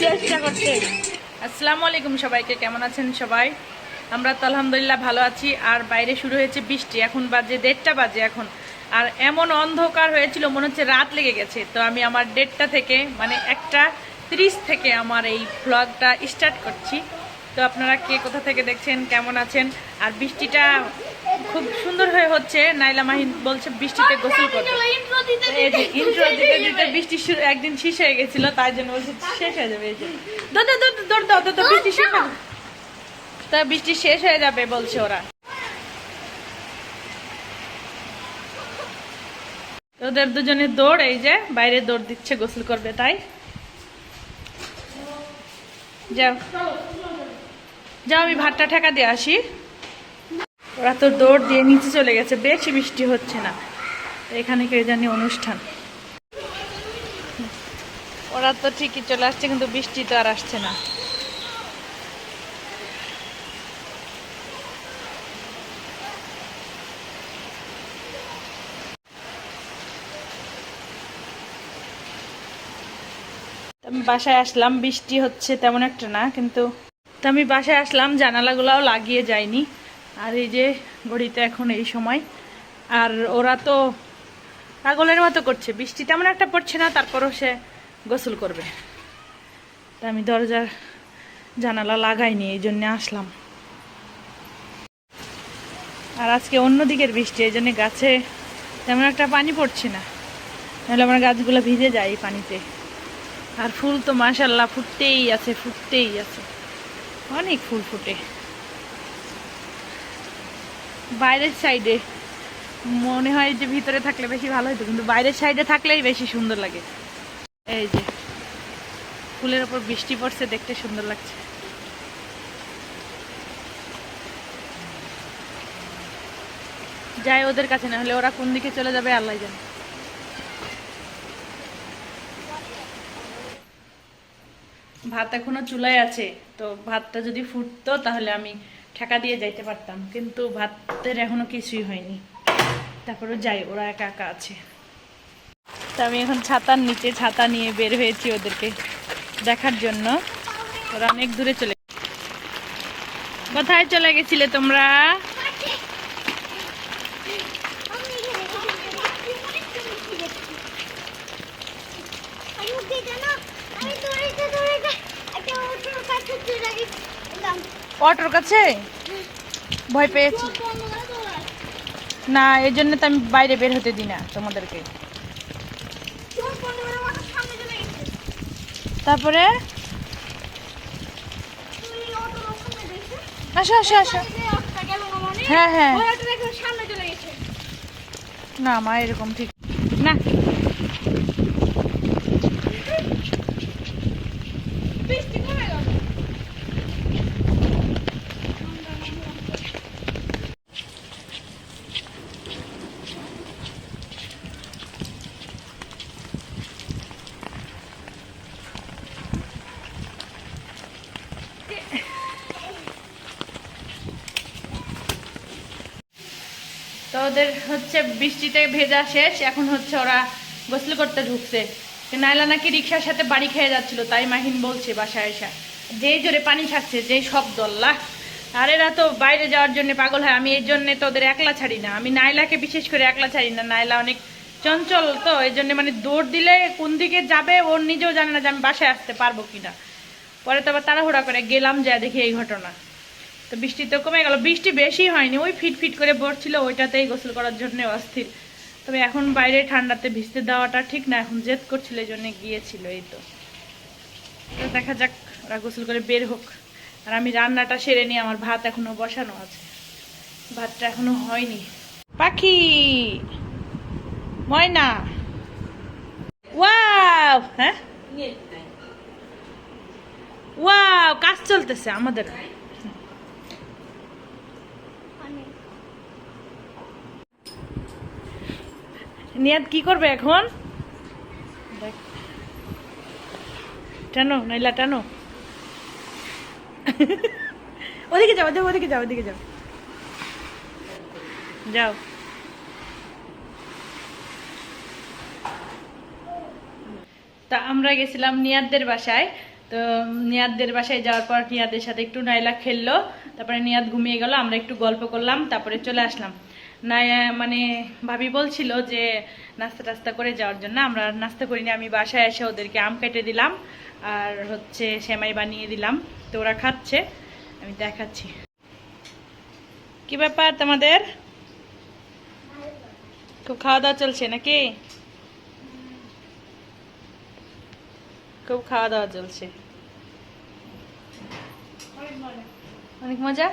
চেষ্টা করছে। আসসালামু আলাইকুম সবাইকে, কেমন আছেন সবাই? আমরা তো আলহামদুলিল্লাহ ভালো আছি। আর বাইরে শুরু হয়েছে বৃষ্টি, এখন বাজে দেড়টা বাজে এখন। আর এমন অন্ধকার হয়েছিল, মনে হচ্ছে রাত লেগে গেছে। তো আমি আমার দেড়টা থেকে মানে একটা ত্রিশ থেকে আমার এই ব্লগটা স্টার্ট করছি। তো আপনারা কে কোথা থেকে দেখছেন, কেমন আছেন? আর বৃষ্টিটা খুব সুন্দর হয়ে হচ্ছে। নাইলা মাহিন বলছে বৃষ্টিতে গোসল ইন্ট্রো দিতে এই যে intro দিতে দিতে বৃষ্টি একদিন শেষ হয়ে গেছিল তাই জন্য বলছে শেষ হয়ে যাবে এই যে। দৌড় দৌড় দৌড় দাও তো বৃষ্টি শেষ যাবে। তা বৃষ্টি শেষ হয়ে যাবে বলছে ওরা। ওদের দুজনের দৌড় এই যে বাইরে দৌড় দিচ্ছে গোসল করবে তাই। যাও। যাও আমি ভাতটা ঠেকা দিয়ে আসি। ওরা তো দৌড় দিয়ে নিচে চলে গেছে, বেশি বৃষ্টি হচ্ছে না। এখানে কে জানি অনুষ্ঠান। ওরা তো ঠিকই চলে আসছে, কিন্তু বৃষ্টি তো আর আসছে না। আমি বাসায় আসলাম, বৃষ্টি হচ্ছে তেমন একটা না, কিন্তু আমি বাসায় আসলাম, জানালাগুলাও লাগিয়ে যায়নি। আর এই যে ঘড়িতে এখন এই সময়। আর ওরা তো পাগলের মতো করছে, বৃষ্টি তেমন একটা পড়ছে না, তারপরও সে গোসল করবে। তা আমি দরজার জানালা লাগাইনি, এই জন্যে আসলাম। আর আজকে অন্য দিকের বৃষ্টি, এই জন্যে গাছে তেমন একটা পানি পড়ছে না। নাহলে আমার গাছগুলো ভিজে যায় এই পানিতে। আর ফুল তো মাশাল্লাহ ফুটতেই আছে ফুটতেই আছে। অনেক ফুল ফুটে। বাইরের সাইডে মনে হয় যে ভিতরে থাকলে বেশি ভালো হতো কিন্তু বাইরের সাইডে থাকলেই বেশি সুন্দর লাগে। এই যে, ফুলের ওপর বৃষ্টি পড়ছে, দেখতে সুন্দর লাগছে। যাই ওদের কাছে না হলে ওরা কোন দিকে চলে যাবে আল্লাহ জানে। ভাত এখনও চুলায় আছে, তো ভাতটা যদি ফুটতো তাহলে আমি ঠেকা দিয়ে যাইতে পারতাম, কিন্তু ভাতের এখনও কিছুই হয়নি। তারপরে যাই, ওরা একা একা আছে। তা আমি এখন ছাতার নিচে ছাতা নিয়ে বের হয়েছি ওদেরকে দেখার জন্য। ওরা অনেক দূরে চলে কোথায় চলে গেছিলে তোমরা? আমি দৌড়াইতে দৌড়াইতে একটা কাছে চলে অটোর কাছে? ভয় পেয়েছি। না, এই জন্য তো আমি বাইরে বের হতে দিই না তোমাদেরকে। তারপরে? আসো আসো আসো। হ্যাঁ হ্যাঁ। না, মা, এরকম ঠিক না বৃষ্টি কমে গেল তো ওদের হচ্ছে বৃষ্টিতে ভেজা শেষ, এখন হচ্ছে ওরা গোসল করতে ঢুকছে। নাইলা নাকি রিক্সার সাথে বাড়ি খেয়ে যাচ্ছিল, তাই মাহিন বলছে বাসায় এসা। যেই জোরে পানি ছাড়ছে যেই শব্দ, আল্লাহ। আর এরা তো বাইরে যাওয়ার জন্য পাগল হয়, আমি এই জন্য তো ওদের একলা ছাড়ি না। আমি নাইলাকে বিশেষ করে একলা ছাড়ি না, নাইলা অনেক চঞ্চল তো, এই জন্য মানে দৌড় দিলে কোন দিকে যাবে ওর নিজেও জানে না যে আমি বাসায় আসতে পারব কিনা। পরে তো আবার তাড়াহুড়া করে গেলাম যা দেখি এই ঘটনা। তো বৃষ্টি তো কমে গেল। বৃষ্টি বেশি হয়নি ওই ফিট ফিট করে পড়ছিল ওইটাতেই গোসল করার জন্য অস্থির। তবে এখন বাইরে ঠান্ডাতে ভিজতে দেওয়াটা ঠিক না এখন জেদ করছিল এই জন্য গিয়েছিল এই তো। তো দেখা যাক ওরা গোসল করে বের হোক। আর আমি রান্নাটা সেরে নিই আমার ভাত এখনও বসানো আছে। ভাতটা এখনও হয়নি। পাখি! ময়না! ওয়াও! হ্যাঁ? ওয়াও কাজ চলতেছে আমাদের। নিয়াদ কি করবে এখন? দেখ। টানো নাইলা টানো। ওদিকে যাও ওদিকে ওদিকে যাও ওদিকে যাও। যাও। তা আমরা গেছিলাম নিয়াদদের বাসায়। তো নিয়াদদের বাসায় যাওয়ার পর নিয়াদের সাথে একটু নাইলা খেললো। তারপরে নিয়াদ ঘুমিয়ে গেল আমরা একটু গল্প করলাম তারপরে চলে আসলাম। নাই মানে ভাবি বলছিল যে নাস্তা টাস্তা করে যাওয়ার জন্য। আমরা নাস্তা করিনি আমি বাসায় এসে ওদেরকে আম কেটে দিলাম আর হচ্ছে সেমাই বানিয়ে দিলাম। তো ওরা খাচ্ছে আমি দেখাচ্ছি। কি ব্যাপার তোমাদের? খুব খাওয়া দাওয়া চলছে নাকি? খুব খাওয়া দাওয়া চলছে। অনেক মজা।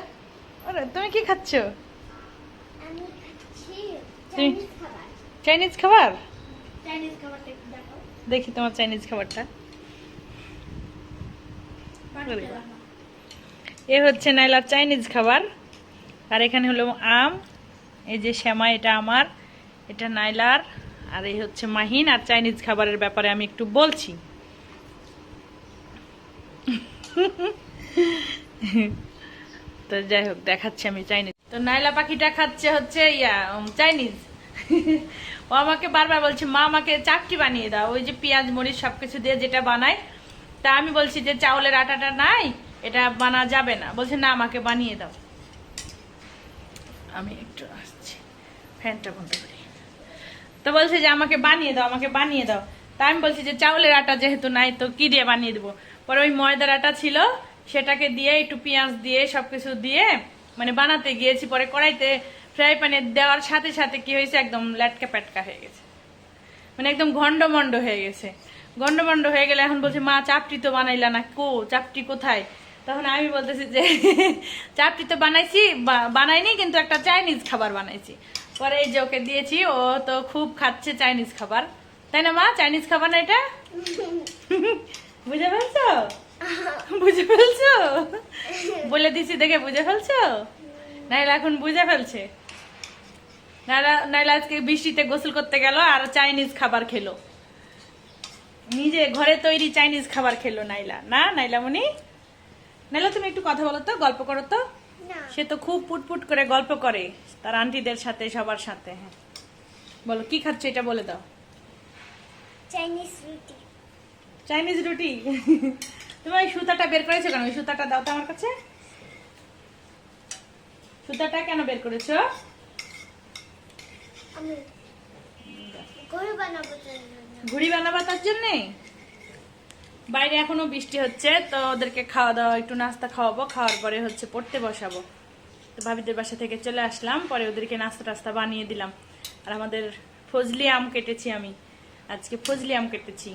তুমি কি খাচ্ছ? চাইনিজ খাবার দেখি তোমার চাইনিজ খাবারটা। এ হচ্ছে নাইলার চাইনিজ খাবার আর এখানে হলো আম। এই যে শ্যামা এটা আমার এটা নাইলার। আর এই হচ্ছে মাহিন। আর চাইনিজ খাবারের ব্যাপারে আমি একটু বলছি। তো যাই হোক দেখাচ্ছি আমি চাইনিজ তো নাইলা পাখিটা খাচ্ছে হচ্ছে ইয়া চাইনিজ ও আমাকে বারবার বলছে, মা, আমাকে চাপটি বানিয়ে দাও, ওই যে পেঁয়াজ, মরিচ সবকিছু দিয়ে যেটা বানায়, তা আমি বলছি যে চাউলের আটাটা নাই, এটা বানা যাবে না। বলছে, না, আমাকে বানিয়ে দাও। আমি একটু আসছি, ফ্যানটা বন্ধ করি। তো বলছে যে, আমাকে বানিয়ে দাও, আমাকে বানিয়ে দাও। তা আমি বলছি যে, চাউলের আটা যেহেতু নাই, তো কি দিয়ে বানিয়ে দেবো? পরে ওই ময়দার আটা ছিল, সেটাকে দিয়ে একটু পেঁয়াজ দিয়ে সবকিছু দিয়ে মানে বানাতে গিয়েছি, পরে কড়াইতে ফ্রাই প্যানে দেওয়ার সাথে সাথে কি হয়েছে, একদম ল্যাটকা প্যাটকা হয়ে গেছে। মানে একদম ঘন্ডমন্ড হয়ে গেছে। ঘন্ডমন্ড হয়ে গেলে এখন বলছে, মা, চাপটি তো বানাইলা না, কো, চাপটি কোথায়? তখন আমি বলতেছি যে, চাপটি তো বানাইছি বানাইনি, কিন্তু একটা চাইনিজ খাবার বানাইছি। পরে এই যে ওকে দিয়েছি, ও তো খুব খাচ্ছে চাইনিজ খাবার। তাই না, মা? চাইনিজ খাবার না এটা? বুঝে ফেলছো? বুঝে ফেলছো? বলে দিছি দেখে বুঝে ফেলছো? নাইলে এখন বুঝে ফেলছে। নাইলা নাইলা আজকে বৃষ্টিতে গোসল করতে গেল আর চাইনিজ খাবার খেলো। নিজে ঘরে তৈরি চাইনিজ খাবার খেলো নাইলা। না নাইলা মনি? নাইলা তুমি একটু কথা বলো তো গল্প করো তো। সে তো খুব পুটপুট করে গল্প করে তার আন্টিদের সাথে সবার সাথে হ্যাঁ। বলো কি খাচ্ছ এটা বলে দাও। চাইনিজ রুটি। চাইনিজ রুটি? তুমি ওই সুতাটা বের করেছ কেন? ওই সুতাটা দাও তো আমার কাছে। সুতাটা কেন বের করেছ? ঘুড়ি বানাবা তার জন্যে। বাইরে এখনও বৃষ্টি হচ্ছে তো ওদেরকে খাওয়া দাওয়া একটু নাস্তা খাওয়াবো খাওয়ার পরে হচ্ছে পড়তে বসাবো। তো ভাবিদের বাসা থেকে চলে আসলাম পরে ওদেরকে নাস্তা টাস্তা বানিয়ে দিলাম। আর আমাদের ফজলি আম কেটেছি আমি। আজকে ফজলি আম কেটেছি।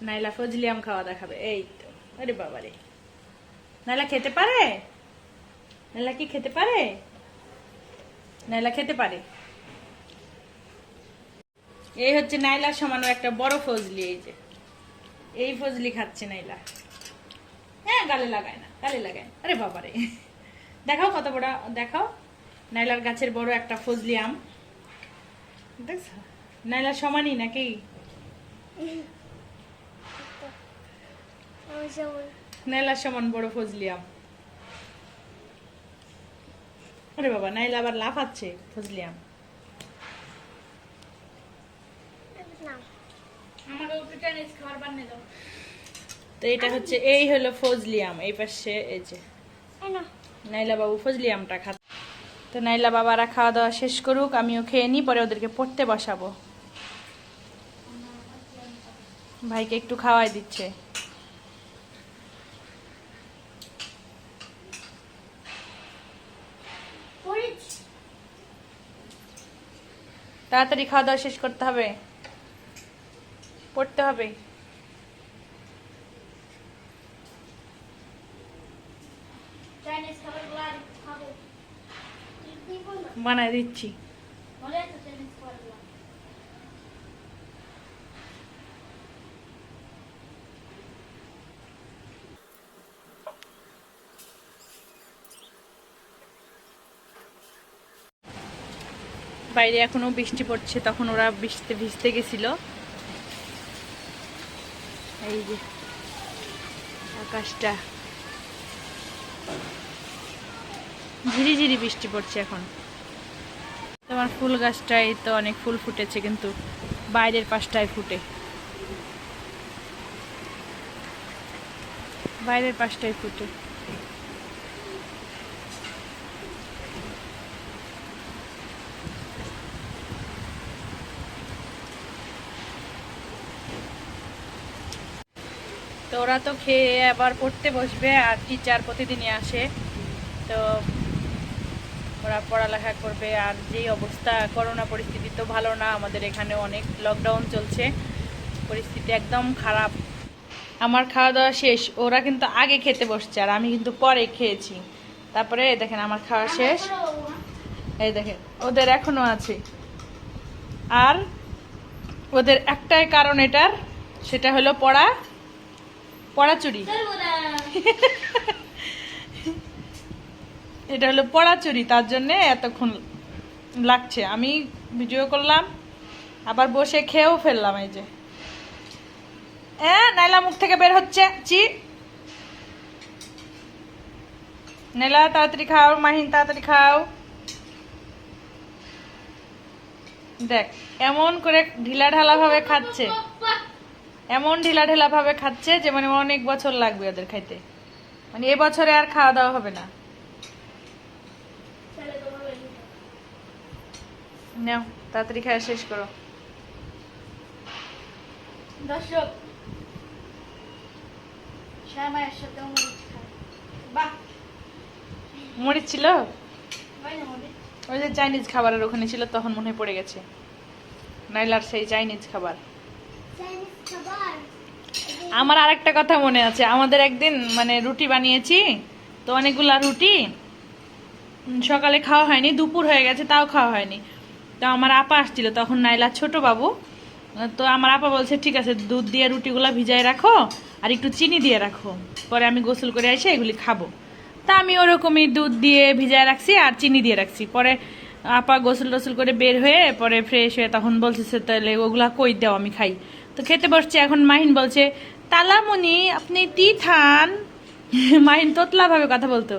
নাইলা ফজলি আম খাওয়া দেখাবে। এই তো। আরে বাবা রে নাইলা খেতে পারে? নাইলা কি খেতে পারে? নাইলা খেতে পারে। এই হচ্ছে নাইলার সমানও একটা বড় ফজলি, এই যে। এই ফজলি খাচ্ছে নাইলা। হ্যাঁ গালে লাগায় না, গালে লাগায়। আরে বাবা রে দেখাও কত বড়, দেখাও। নাইলার গাছের বড় একটা ফজলি আম। দেখছ? নাইলা সমানই নাকি? নাইলার সমান বড় আরে বাবা নাইলা আবার লাফাচ্ছে তো এটা হচ্ছে এই হলো ফজলি আম এই পাশে এই যে। নাইলা বাবু ফজলি আমটা খা তো নাইলা বাবারা খাওয়া দাওয়া শেষ করুক আমিও খেয়ে নিই পরে ওদেরকে পড়তে বসাবো। ভাইকে একটু খাওয়াই দিচ্ছে। তাড়াতাড়ি খাওয়া দাওয়া শেষ করতে হবে। পড়তে হবে। বানাই দিচ্ছি। বাইরে এখনও বৃষ্টি পড়ছে, তখন ওরা বৃষ্টিতে ভিজতে গেছিল। এই যে, আকাশটা। ঝিরি ঝিরি বৃষ্টি পড়ছে এখন। তোমার ফুল গাছটায় তো অনেক ফুল ফুটেছে, কিন্তু বাইরের পাশটায় ফুটে। বাইরের পাশটায় ফুটে। ওরা তো খেয়ে আবার পড়তে বসবে আর টিচার প্রতিদিনই আসে। তো ওরা পড়ালেখা করবে আর যেই অবস্থা, করোনা পরিস্থিতি তো ভালো না, আমাদের এখানে অনেক লকডাউন চলছে। পরিস্থিতি একদম খারাপ। আমার খাওয়া দাওয়া শেষ, ওরা কিন্তু আগে খেতে বসছে আর আমি কিন্তু পরে খেয়েছি। তারপরে দেখেন আমার খাওয়া শেষ। এই দেখেন, ওদের এখনও আছে। আর ওদের একটাই কারণ এটার, সেটা হলো পড়া পড়াচুরি। এটা হলো পড়াচুরি, তার জন্য এতক্ষণ লাগছে। আমি ভিডিও করলাম, আবার বসে খেয়েও ফেললাম এই যে। হ্যাঁ নাইলা মুখ থেকে বের হচ্ছে, চি। নাইলা, তাড়াতাড়ি খাও, মাহিন, তাড়াতাড়ি খাও। দেখ, এমন করে ঢিলা ঢালা ভাবে খাচ্ছে। এমন ঢিলা ঢেলা ভাবে খাচ্ছে যে মানে অনেক বছর লাগবে ওদের খাইতে। মানে এবছরে আর খাওয়া দাওয়া হবে না। নাও তাড়াতাড়ি খাওয়া শেষ করো। দর্শক শ্যামায়ের সাথে মরিচ বাহ! মরিচ ছিল? ওই যে চাইনিজ খাবারের ওখানে ছিল তখন মনে পড়ে গেছে। নাইলার সেই চাইনিজ খাবার। আমার আরেকটা কথা মনে আছে। আমাদের একদিন মানে রুটি বানিয়েছি, তো অনেকগুলা রুটি সকালে খাওয়া হয়নি, দুপুর হয়ে গেছে, তাও খাওয়া হয়নি। তো আমার আপা আসছিল, তখন নাইলা ছোট বাবু। তো আমার আপা বলছে, ঠিক আছে, দুধ দিয়ে রুটিগুলা ভিজায় রাখো, আর একটু চিনি দিয়ে রাখো। পরে আমি গোসল করে এসে এগুলি খাব। তা আমি ওরকমই দুধ দিয়ে ভিজায় রাখছি, আর চিনি দিয়ে রাখছি। পরে আপা গোসল টোসল করে বের হয়ে, পরে ফ্রেশ হয়ে তখন বলছে "সে তাহলে ওগুলা কই দাও, আমি খাই। তো খেতে বসছে, এখন মাহিন বলছে তালামণি আপনি টি থান? মাহিন তোতলা ভাবে কথা বলতো।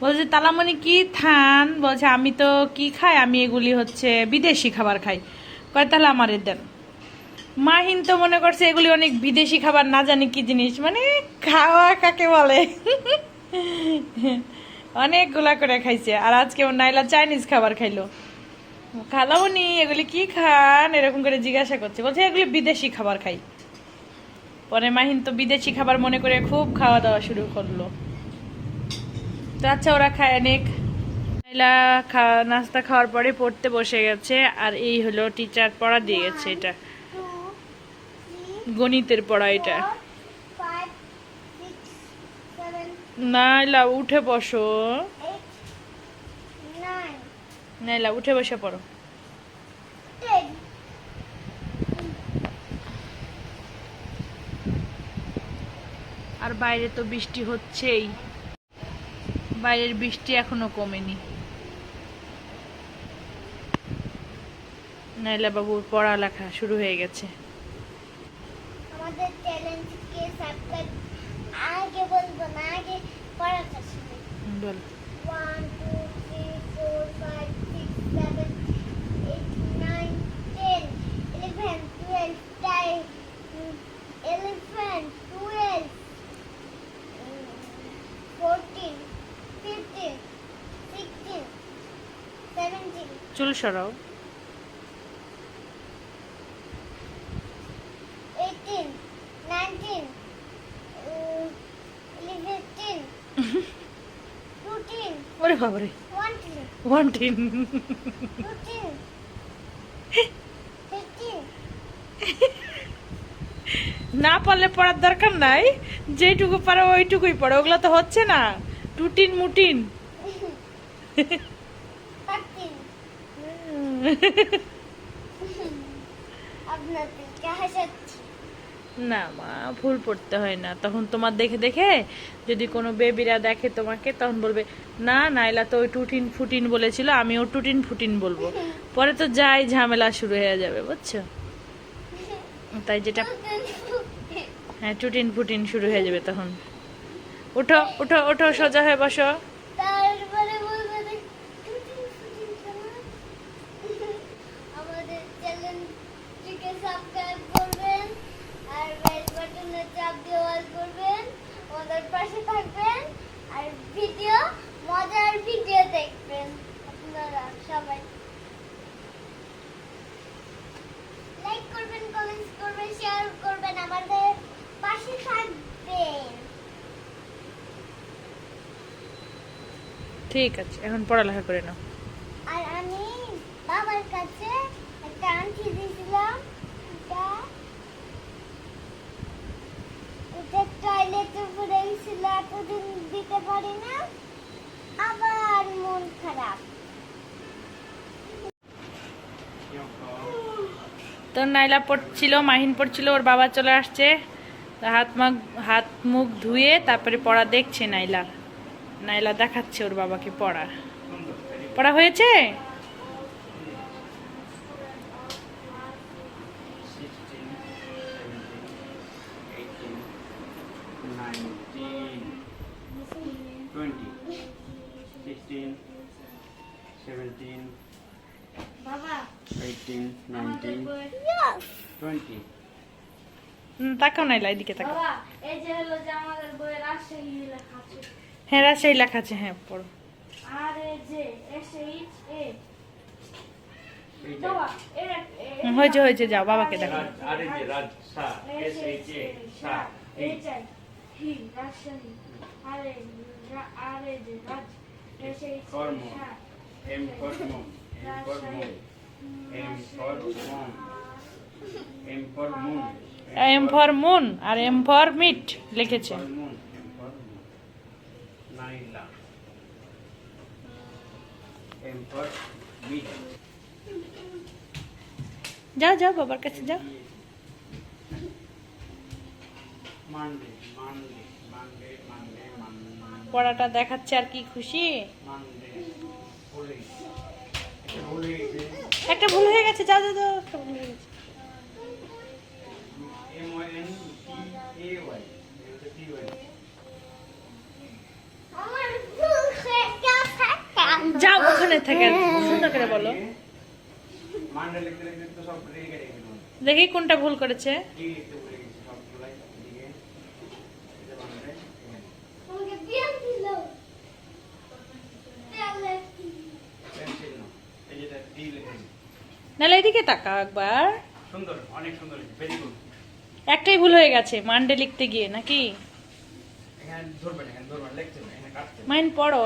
বলছে তালামণি কি থান? বলছে, আমি তো কি খাই? আমি এগুলি হচ্ছে বিদেশি খাবার খাই। কয়, তাহলে আমারে দেন। মাহিন তো মনে করছে, এগুলি অনেক বিদেশি খাবার, না জানি কি জিনিস। মানে খাওয়া কাকে বলে? অনেকগুলা করে খাইছে। আর আজকে নাইলা চাইনিজ খাবার খাইলো। খালামনি এগুলি কি খান? এরকম করে জিজ্ঞাসা করছে। বলছে এগুলি বিদেশি খাবার খাই। পরে মাহিন তো বিদেশি খাবার মনে করে খুব খাওয়া দাওয়া শুরু করল। তো আচ্ছা ওরা খায় অনেক। নাইলা নাস্তা খাওয়ার পরে পড়তে বসে গেছে আর এই হলো টিচার পড়া দিয়ে গেছে এটা। গণিতের পড়া এটা। নাইলা উঠে বসো। নাইলা উঠে বসে পড়ো। আর বাইরে তো বৃষ্টি হচ্ছেই। বাইরের বৃষ্টি এখনও কমেনি। নাইলা বাবুর পড়ালেখা শুরু হয়ে গেছে। আমাদের চ্যালেঞ্জ চ্যানেলকে সাবস্ক্রাইব আগে বলব না আগে পড়ালেখা শুরু বল। 1 2 eleven twelve time eleven twelve fourteen fifteen sixteen seventeen চুল সরাও। Eighteen, nineteen, uh, fifteen, fourteen, ওরে বাবারে। twenty, one teen fifteen, fifteen. না পারলে পড়ার দরকার নাই। যেটুকু পারো ওইটুকুই পড়ো। ওগুলো তো হচ্ছে না। টুটিন মুটিন। না মা, ভুল পড়তে হয় না। তখন তোমার দেখে দেখে যদি কোনো বেবিরা দেখে তোমাকে, তখন বলবে, না, নাইলা তো ওই টুটিন ফুটিন বলেছিল আমিও টুটিন ফুটিন বলব। পরে তো যাই, ঝামেলা শুরু হয়ে যাবে, বুঝছ? তাই যেটা হ্যাঁ টুটিন ফুটিন শুরু হয়ে যাবে তখন। উঠো উঠো উঠো, সোজা হয়ে বসো। লাইক করবেন করবেন, শেয়ার করবেন আমাদের। পাশে থাকবেন। ঠিক আছে এখন পড়ালেখা করে নাও। আর আমি বাবার কাছে একটা আংটি দিয়েছিলাম এটা এটা টয়লেটে পড়ে গেছিল এতদিন দিতে পারি না আবার মন খারাপ। তো নাইলা পড়ছিল মাহিন পড়ছিল ওর বাবা চলে আসছে। হাত মাখ হাত মুখ ধুয়ে তারপরে পড়া দেখছে নাইলা। নাইলা দেখাচ্ছে ওর বাবাকে পড়া। পড়া হয়েছে? Baba. 18, তাকাও নাইলা এদিকে তাকাও। এই যে হলো যে আমাদের বইয়ের রাজশাহী লেখা আছে হ্যাঁ রাজশাহী লেখা আছে হ্যাঁ পড়ো। আর এই যে এস এইচ এ হয়েছে হয়েছে যাও বাবাকে দেখো যে রাজ, সা, সা, হি রাজশাহী। আর আর যে রাজ এস এইচ কর্ম। এম ফর মুন আর এম ফর মিট লিখেছে যা যাও বাবার কাছে যাও। পড়াটা দেখাচ্ছে আর কি খুশি? একটা ভুল হয়ে গেছে যাও যা যা ভুল হয়ে গেছে। আমার ভুল হয়ে গেছে যাও ওখানে থেকে সুন্দর করে বলো। দেখি কোনটা ভুল করেছে। নাহলে এদিকে তাকাও একবার। সুন্দর অনেক সুন্দর ভেরি গুড একটাই ভুল হয়ে গেছে মানডে লিখতে গিয়ে নাকি। মাইন পড়ো।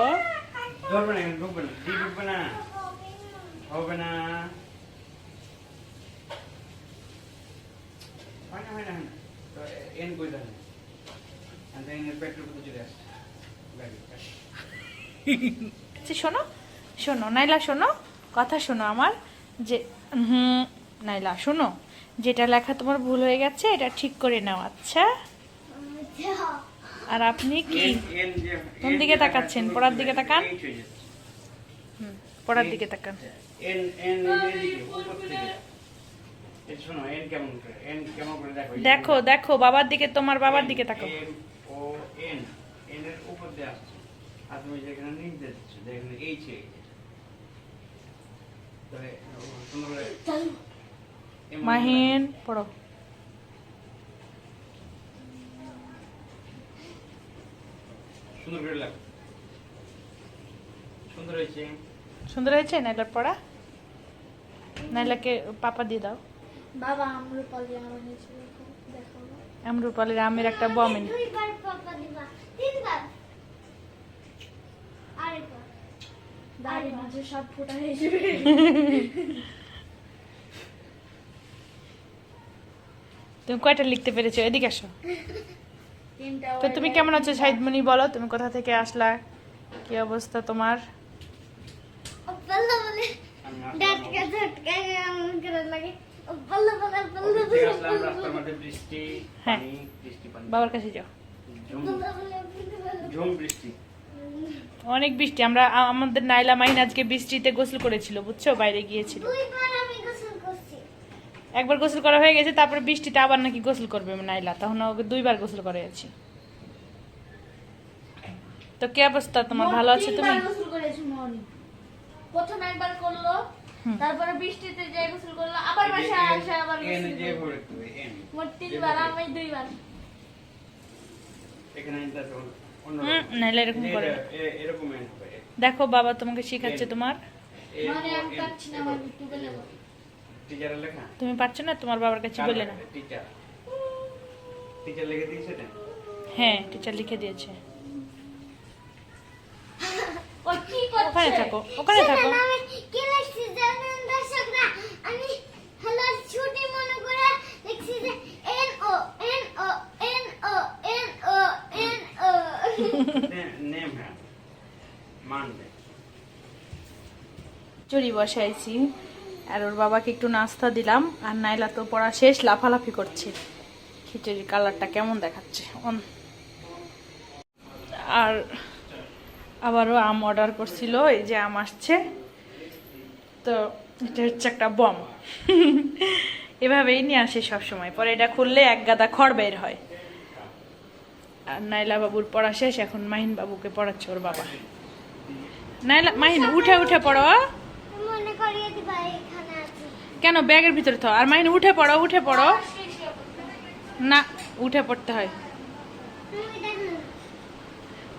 হয় হয় হয় না তো এন কই দেন and then এর পেট্রোল কত চলে আসছে। ব্যাগে আচ্ছা শোনো শোনো নাইলা শোনো কথা শোনো আমার যে হুম নাইলা শোনো। যেটা লেখা তোমার ভুল হয়ে গেছে এটা ঠিক করে নাও আচ্ছা? আর আপনি কি? কোন দিকে তাকাচ্ছেন? পড়ার দিকে তাকান? পড়ার দিকে তাকান। দেখো দেখো বাবার দিকে তোমার বাবার দিকে তাকাও। মাহিন পড়ো সুন্দর করে সুন্দর হয়েছে সুন্দর হয়েছে নাইলার পড়া নাইলাকে পাপা দিয়ে দাও বাবা আমরা পালি আমার নিচে দেখো আমরুপালের আমের একটা বম এনে দুইবার পাপা দিবা তিনবার আরেকবার মাঝে সব ফোটা হয়ে যাবে তুমি কয়টা লিখতে পেরেছ? এদিকে আসো। তো তুমি কেমন আছো সাইদমণি? বলো তুমি কোথা থেকে আসলা? কি অবস্থা তোমার? হ্যাঁ। বাবার কাছে যাও। অনেক বৃষ্টি। আমরা আমাদের নাইলা মাহিন আজকে বৃষ্টিতে গোসল করেছিল বুঝছ? বাইরে গিয়েছিল দুইবার আমি গোসল করছি একবার গোসল করা হয়ে গেছে তারপরে বৃষ্টিতে আবার নাকি গোসল করবে নাইলা। তখন ওকে দুইবার গোসল করেছি তো কি অবস্থা তোমার? ভালো আছে তুমি? প্রথম একবার করল তারপরে বৃষ্টিতে যে গোসল করল আবার বাসা আসে আবার গোসল মোট তিনবার আমি দুইবার। আছে এরকম করে। না। দেখো বাবা তোমাকে শিখাচ্ছে তোমার। মানে আমি পাচ্ছি না আমার ইউটিউবে লেখো টিচারের লেখা? তুমি পারছ না? তোমার বাবার কাছে বলে না টিচার টিচার লিখে দিয়েছে না হ্যাঁ টিচার লিখে দিয়েছে। ওখানে থাকো ওখানে থাকো। কি লিখছি জানেন দর্শকরা আমি হলো ছুটি মনে করে লিখছি যে N O N O N O N O N O name হ্যাঁ মানবে। চুরি বসাইছি। আর ওর বাবাকে একটু নাস্তা দিলাম, আর নাইলা তো পড়া শেষ, লাফালাফি করছে। খিচুড়ির কালারটা কেমন দেখাচ্ছে, অন- আর আবারও আম অর্ডার করছিল, এই যে আম আসছে। তো এটা হচ্ছে একটা বম। এভাবেই নিয়ে আসে সবসময়, পরে এটা খুললে এক গাদা খড় বের হয়। আর নাইলা বাবুর পড়া শেষ, এখন মাহিন বাবুকে পড়াচ্ছে ওর বাবা। নাইলা, মাহিন, উঠে উঠে পড়ো মনে করিয়ে কেন ব্যাগের ভিতরে তো আর মাহিন উঠে পড়ো উঠে পড়ো। না উঠে পড়তে হয়।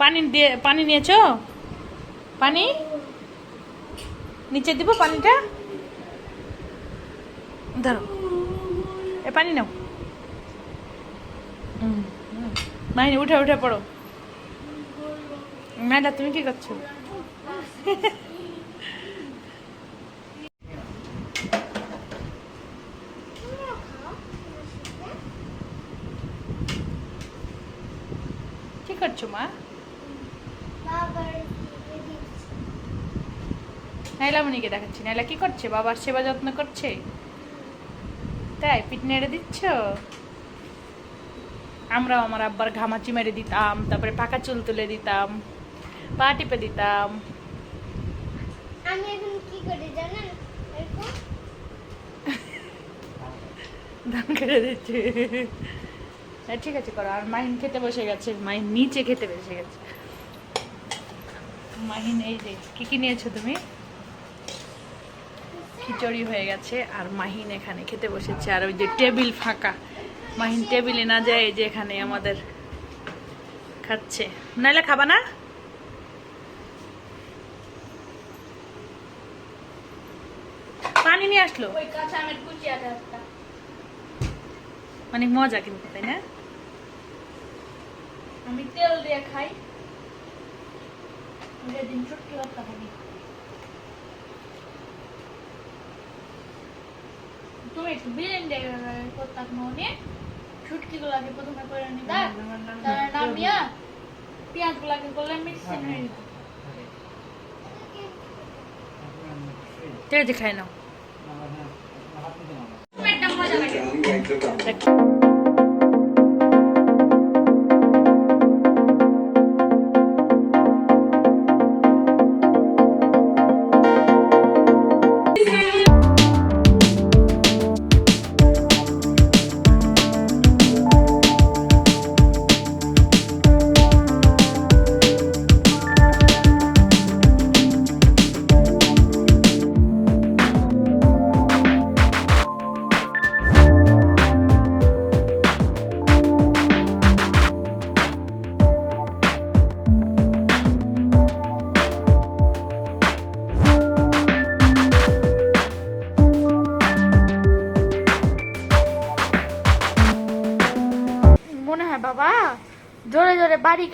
পানি দিয়ে পানি নিয়েছো? পানি? নিচে দিব পানিটা? ধরো। এ পানি নাও। মাহিন উঠে উঠে পড়ো। ম্যাডা তুমি কি করছ? করছ মা বাবার নাইলা মনিকে দেখাচ্ছি নাইলা কি করছে বাবার সেবা যত্ন করছে তাই পিঠ নেড়ে দিচ্ছ আমরাও আমার আব্বার ঘামাচি মেরে দিতাম তারপরে পাকা চুল তুলে দিতাম পা টিপে দিতাম আমি এখন কি করি জানেন এরকম ধান কেটে দিচ্ছে হ্যাঁ, ঠিক আছে করো। আর মাহিন খেতে বসে গেছে। মাহিন নিচে খেতে বসে গেছে। মাহিন এই যে কি কি নিয়েছো তুমি? খিচুড়ি হয়ে গেছে আর মাহিন এখানে খেতে বসেছে। আর ওই যে টেবিল ফাঁকা। মাহিন টেবিলে না যায় এই যে এখানে আমাদের খাচ্ছে। নাইলে খাবা না? পানি নিয়ে আসলো? অনেক মজা কিন্তু তাই না? আমি তেল দিয়ে খাই ছুটকি করতে হবে তুমি একটু বিরিয়ানি করতাম মনে ছুটকি গুলাকে প্রথমে করে নিবা তারপরে নামিয়া পেঁয়াজ গুলাকে করলে মিক্সিং হয়ে ঠিক আছে খাই নাও একটা মজা লাগে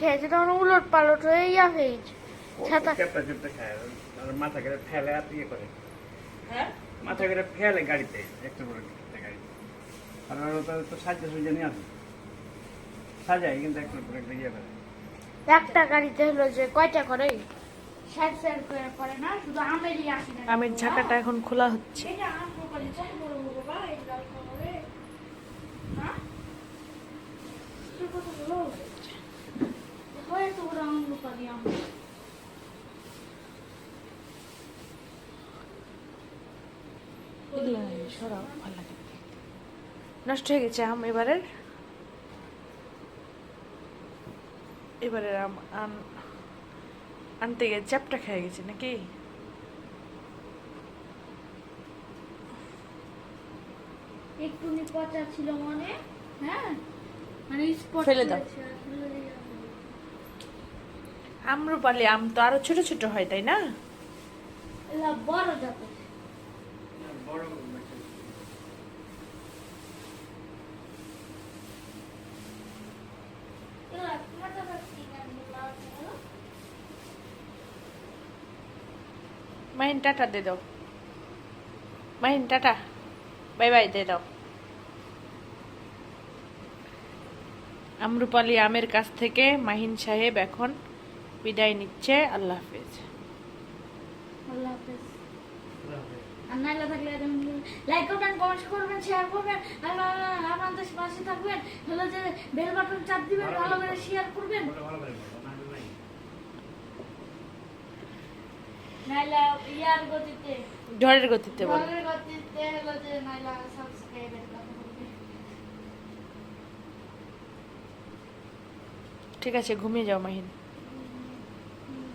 খেয়েছে তখন উলট পালট হয়ে ইয়া হয়েছে ছাতা। চেপটা চেপটা খায় আর মাথা করে ফেলে আর ইয়ে করে। হ্যাঁ? মাথা করে ফেলে গাড়িতে একটু করে একটা গাড়িতে আর ওরা তো তো সাজা সুজা নিয়ে আসে। সাজায় কিন্তু একটু করে একটা ইয়ে করে। একটা গাড়িতে হলো যে কয়টা করে? ষাট ষাট করে না শুধু আমেরই আসে আমের ঝাঁকাটা এখন খোলা হচ্ছে এটা আম করে চাই বড় বড় বাবা এই লাল কালারে হ্যাঁ তুই কত বড় হয় তো নষ্ট হয়ে গেছে আম এবারের। এবারের আম আনতে গিয়ে চ্যাপটা খেয়ে গেছে নাকি? একটু পচা ছিল মনে হ্যাঁ? মানে স্পট ফেলে দাও। দিলাম। আম তো আরও ছোট ছোট হয় তাই না বড় বড়। মাহিন টাটা দে দাও মাহিন টাটা বাই বাই দে দাও আমরুপালি আমের কাছ থেকে মাহিন সাহেব এখন বিদায় নিচ্ছে আল্লাহ হাফেজ। আল্লাহ হাফেজ। আর থাকলে লাইক করবেন কমেন্ট করবেন শেয়ার করবেন আমাদের পাশে থাকবেন হলো যে বেল বাটন চাপ দিবেন ভালো করে শেয়ার করবেন। ভালো করে বলো, না হলে নাই। নাইলা ইয়ার গতিতে। ঝড়ের গতিতে বল। ভালোর গতিতে হলো যে নাইলা সাবস্ক্রাইবের কথা বলবে। ঠিক আছে ঘুমিয়ে যাও মাহিন।